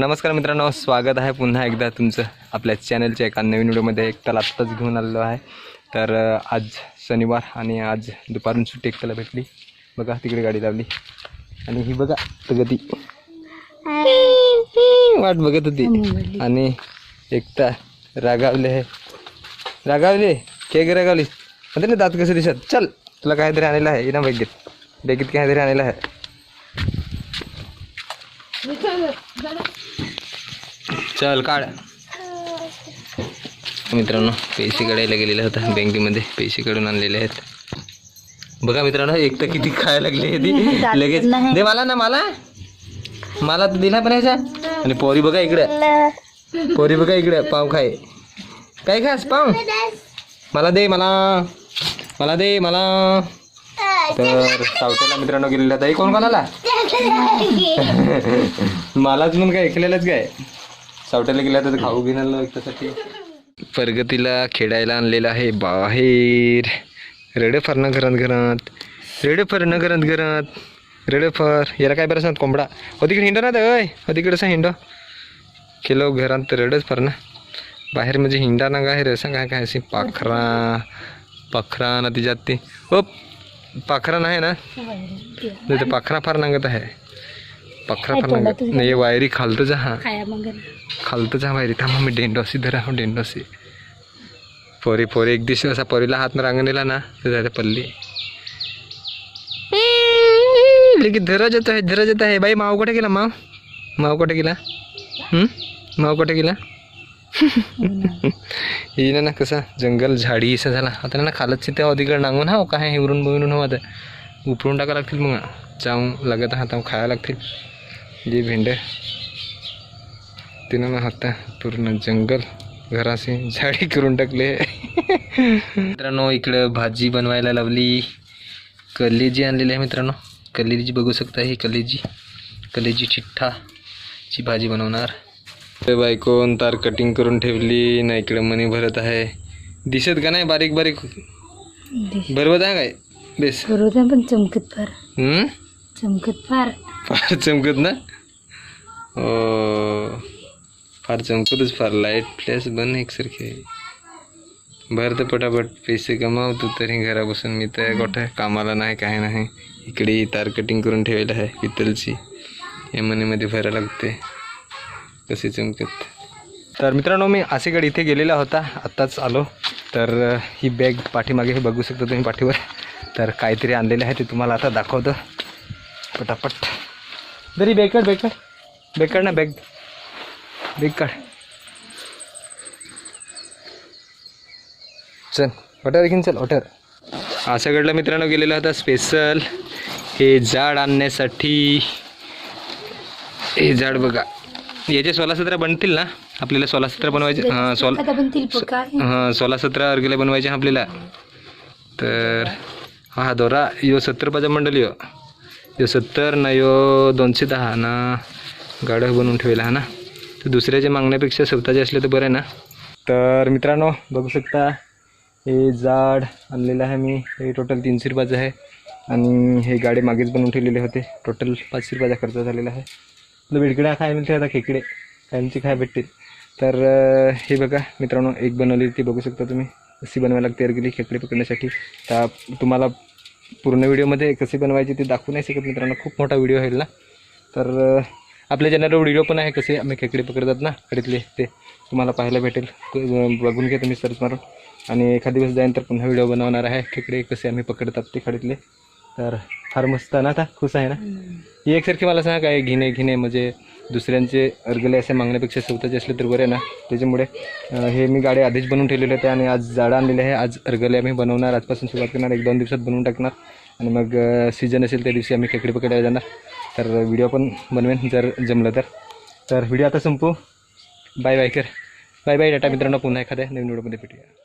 नमस्कार मित्रांनो स्वागत आहे पुन्हा एकदा तुमचं आपल्या चॅनलच्या एका नवीन व्हिडिओमध्ये. एक त्याला आत्ताच घेऊन आलेलो आहे. तर आज शनिवार आणि आज दुपारून सुट्टी एक त्याला भेटली. बघा तिकडे गाडी लावली. आणि ही बघा प्रगती. वाट बघत होती. आणि एकटा रागावले आहे. रागावले? के रागावली. म्हणते ना दात कसे दिसत चल तुला काहीतरी आणलेलं आहे. ना बॅगेत बॅगेत काहीतरी आणायला आहे. चल काढ. मित्रांनो पैसे काढायला गेलेला होता बँकेमध्ये. पैसे काढून आणलेले आहेत. बघा मित्रांनो एक तर किती खायला लागली ती लगेच. दे मला ना मला. मला तर दिला पण याचा आणि पोरी बघा इकडे. पोरी बघा इकडे पाव खाय. काय खास पाव? मला दे मला. मला दे मला. तर सावतेला मित्रांनो गेलेला होता हे कोण कोणाला? मलाच म्हणून काय ऐकलेलंच काय? सावट्याला गेला तर खाऊ घेऊन आलो त्यासाठी प्रगतीला खेळायला आणलेलं आहे बाहेर. रेडे फर न घरात घरात. रेडे फर न घरात घरात. रेडे फर याला काय बरं कोंबडा. हो तिकडे हिंडो ना अय हो तिकडे असं हिंडो. केलो घरात तर रेडच फर ना. बाहेर म्हणजे हिंडा ना काय रे असं काय काय अशी पाखरा. पाखरा ना तिच्यात ती हो पाखरा नाही ना? नाही ते पाखरा फार नांगत आहे. पाखरा फार नांगत. नाही वायरी खालतं जा हा. खालतं जा बाहेर थांबा मी डेंडोसी धरा हो डेंडोसी पोरी पोरी एक दिवशी असा पोरीला हात रांगणीला ना तर झाले पल्ली. लेकिन धरा जात आहे धरा जात आहे. बाई माव कुठे गेला माव? माव कुठे गेला? माव कुठे गेला? येईना ना कसा जंगल झाडी असं झाला. आता ना खालच त्या अधिकडे नांगून हा काय हे उरून बिरून हो आता. उपरून टाका लागतील मग. जाऊन लागत हा खायला लागतील. जे भेंडे. तिनं ना आता पूर्ण जंगल घराशी झाडी करून टाकले. मित्रांनो इकडं भाजी बनवायला लावली. कलेजी आणलेली आहे मित्रांनो. कलेजी बघू शकता ही कलेजी. कलेजी चिठ्ठा ची भाजी बनवणार. ते बायकोन तार कटिंग करून ठेवली. ना इकडे मनी भरत आहे. दिसत का नाही बारीक बारीक? बरोबर आहे काय? बेस. बरोबर पण चमकत फार. हम्म? चमकत फार. फार चमकत ना? हो फार चमकतच फार लाइट फ्लॅश बन एकसारखे आहे भर तर पटापट पैसे कमावतो तरी घरा बसून मी तर गोठ्या कामाला नाही काय नाही इकडे तार कटिंग करून ठेवायला आहे पितलची या मनीमध्ये भरायला लागते। कसे चमकत। तर मित्रांनो मी आसेकडे इथे गेलेला होता आत्ताच आलो। तर ही बॅग पाठीमागे हे बघू शकता तुम्ही पाठीवर। तर काहीतरी आणलेलं आहे ते तुम्हाला आता दाखवतं। पटापट। जरी बेकड बेकड बेकड बॅग ना बॅग बॅग काढ चल हॉटेल घेऊन चल हॉटेल आशागडला मित्रांनो गेलेला होता स्पेशल हे झाड आणण्यासाठी. हे झाड बघा. याचे सोळा सतरा बनतील ना? आपल्याला सोळा सतरा बनवायचे हां सोळा हां सोळा सतरा अर्गेला बनवायचे आहे आपल्याला. तर हा दोरा यो सत्तर पाचा मंडल यो यो सत्तर ना यो दोनशे दहा ना गाडं बनवून ठेवला हा ना? तर दुसऱ्याच्या मागण्यापेक्षा स्वतःचे असले तर बरं आहे ना. तर मित्रांनो बघू शकता हे झाड आणलेलं आहे मी. हे टोटल तीनशे रुपयाचं आहे. आणि हे गाडे मागेच बनवून ठेवलेले होते. टोटल पाचशे रुपयाचा खर्च झालेला आहे. आपलं वेडकड्या खाय मिळते आता खेकडे? कायमची खाय भेटतील? तर हे बघा मित्रांनो एक बनवली ती बघू शकता तुम्ही. कशी बनवायला तयार केली खेकडे पकडण्यासाठी. तर तुम्हाला पूर्ण व्हिडिओमध्ये कसे बनवायचे ते दाखवू नाही शकत मित्रांनो. खूप मोठा व्हिडिओ आहे ना तर आपल्या चॅनलवर व्हिडिओ पण आहे कसे आम्ही खेकडे पकडतात ना कडीतले ते तुम्हाला पाहायला भेटेल. बघून घ्या तुम्ही सर्च मारून. आणि एखाद दिवस जाईन तर पुन्हा व्हिडिओ बनवणार आहे. खेकडे कसे आम्ही पकडतात ते खडीतले तर फार मस्त आहे ना आता खुश आहे ना? ही एकसारखी मला सांगा काय घेणे घेणे म्हणजे दुसऱ्यांचे अर्गले असे मागण्यापेक्षा स्वतःचे असले तर बरे ना? त्याच्यामुळे हे मी गाडी आधीच बनवून ठेवलेले होते आणि आज झाडं आणलेले आहे. आज अर्गले आम्ही बनवणार. आजपासून सुरुवात करणार. एक दोन दिवसात बनवून टाकणार. आणि मग सीजन असेल त्या दिवशी आम्ही खेकडे पकडायला जाणार. तर व्हिडिओ पण बनवेन जर जमलं तर. तर व्हिडिओ आता संपू. बाय बाय कर बाय बाय डाटा मित्रांनो. पुन्हा एखाद्या नवीन व्हिडिओमध्ये भेटूया.